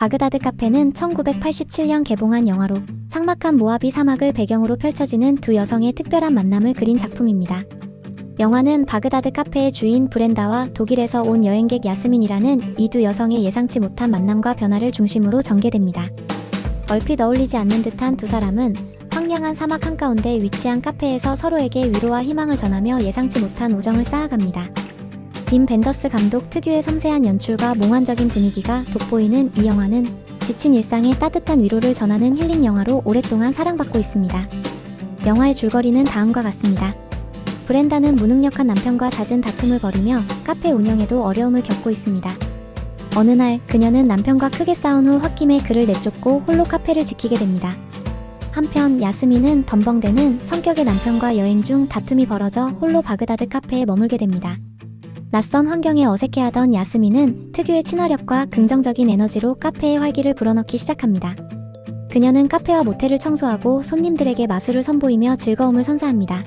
바그다드 카페는 1987년 개봉한 영화로 삭막한 모하비 사막을 배경으로 펼쳐지는 두 여성의 특별한 만남을 그린 작품입니다. 영화는 바그다드 카페의 주인 브렌다와 독일에서 온 여행객 야스민이라는 이 두 여성의 예상치 못한 만남과 변화를 중심으로 전개됩니다. 얼핏 어울리지 않는 듯한 두 사람은 황량한 사막 한가운데 위치한 카페에서 서로에게 위로와 희망을 전하며 예상치 못한 우정을 쌓아갑니다. 빔 벤더스 감독 특유의 섬세한 연출과 몽환적인 분위기가 돋보이는 이 영화는 지친 일상에 따뜻한 위로를 전하는 힐링 영화로 오랫동안 사랑받고 있습니다. 영화의 줄거리는 다음과 같습니다. 브렌다는 무능력한 남편과 잦은 다툼을 벌이며 카페 운영에도 어려움을 겪고 있습니다. 어느 날 그녀는 남편과 크게 싸운 후 홧김에 그를 내쫓고 홀로 카페를 지키게 됩니다. 한편 야스민은 덤벙대는 성격의 남편과 여행 중 다툼이 벌어져 홀로 바그다드 카페에 머물게 됩니다. 낯선 환경에 어색해하던 야스민은 특유의 친화력과 긍정적인 에너지로 카페의 활기를 불어넣기 시작합니다. 그녀는 카페와 모텔을 청소하고 손님들에게 마술을 선보이며 즐거움을 선사합니다.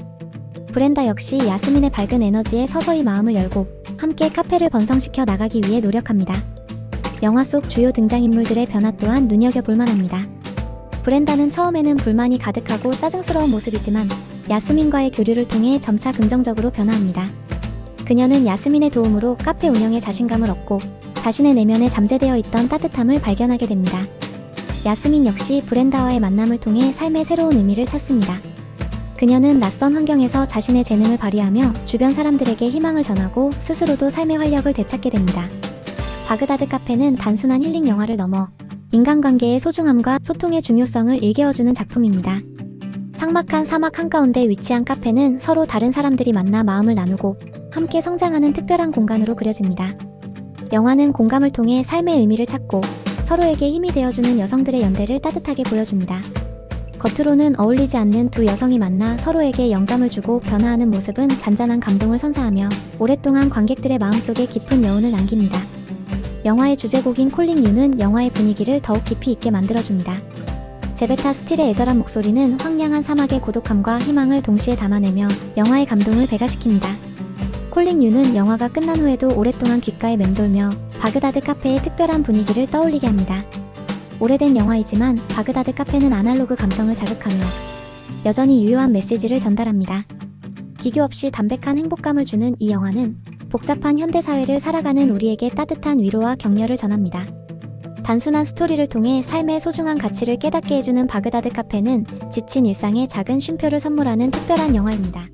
브렌다 역시 야스민의 밝은 에너지에 서서히 마음을 열고 함께 카페를 번성시켜 나가기 위해 노력합니다. 영화 속 주요 등장인물들의 변화 또한 눈여겨볼 만합니다. 브렌다는 처음에는 불만이 가득하고 짜증스러운 모습이지만 야스민과의 교류를 통해 점차 긍정적으로 변화합니다. 그녀는 야스민의 도움으로 카페 운영에 자신감을 얻고 자신의 내면에 잠재되어 있던 따뜻함을 발견하게 됩니다. 야스민 역시 브렌다와의 만남을 통해 삶의 새로운 의미를 찾습니다. 그녀는 낯선 환경에서 자신의 재능을 발휘하며 주변 사람들에게 희망을 전하고 스스로도 삶의 활력을 되찾게 됩니다. 바그다드 카페는 단순한 힐링 영화를 넘어 인간관계의 소중함과 소통의 중요성을 일깨워주는 작품입니다. 삭막한 사막 한가운데 위치한 카페는 서로 다른 사람들이 만나 마음을 나누고 함께 성장하는 특별한 공간으로 그려집니다. 영화는 공감을 통해 삶의 의미를 찾고 서로에게 힘이 되어주는 여성들의 연대를 따뜻하게 보여줍니다. 겉으로는 어울리지 않는 두 여성이 만나 서로에게 영감을 주고 변화하는 모습은 잔잔한 감동을 선사하며 오랫동안 관객들의 마음속에 깊은 여운을 남깁니다. 영화의 주제곡인 콜링 유는 영화의 분위기를 더욱 깊이 있게 만들어줍니다. 제베타 스틸의 애절한 목소리는 황량한 사막의 고독함과 희망을 동시에 담아내며 영화의 감동을 배가시킵니다. 콜링 유는 영화가 끝난 후에도 오랫동안 귓가에 맴돌며 바그다드 카페의 특별한 분위기를 떠올리게 합니다. 오래된 영화이지만 바그다드 카페는 아날로그 감성을 자극하며 여전히 유효한 메시지를 전달합니다. 기교 없이 담백한 행복감을 주는 이 영화는 복잡한 현대사회를 살아가는 우리에게 따뜻한 위로와 격려를 전합니다. 단순한 스토리를 통해 삶의 소중한 가치를 깨닫게 해주는 바그다드 카페는 지친 일상에 작은 쉼표를 선물하는 특별한 영화입니다.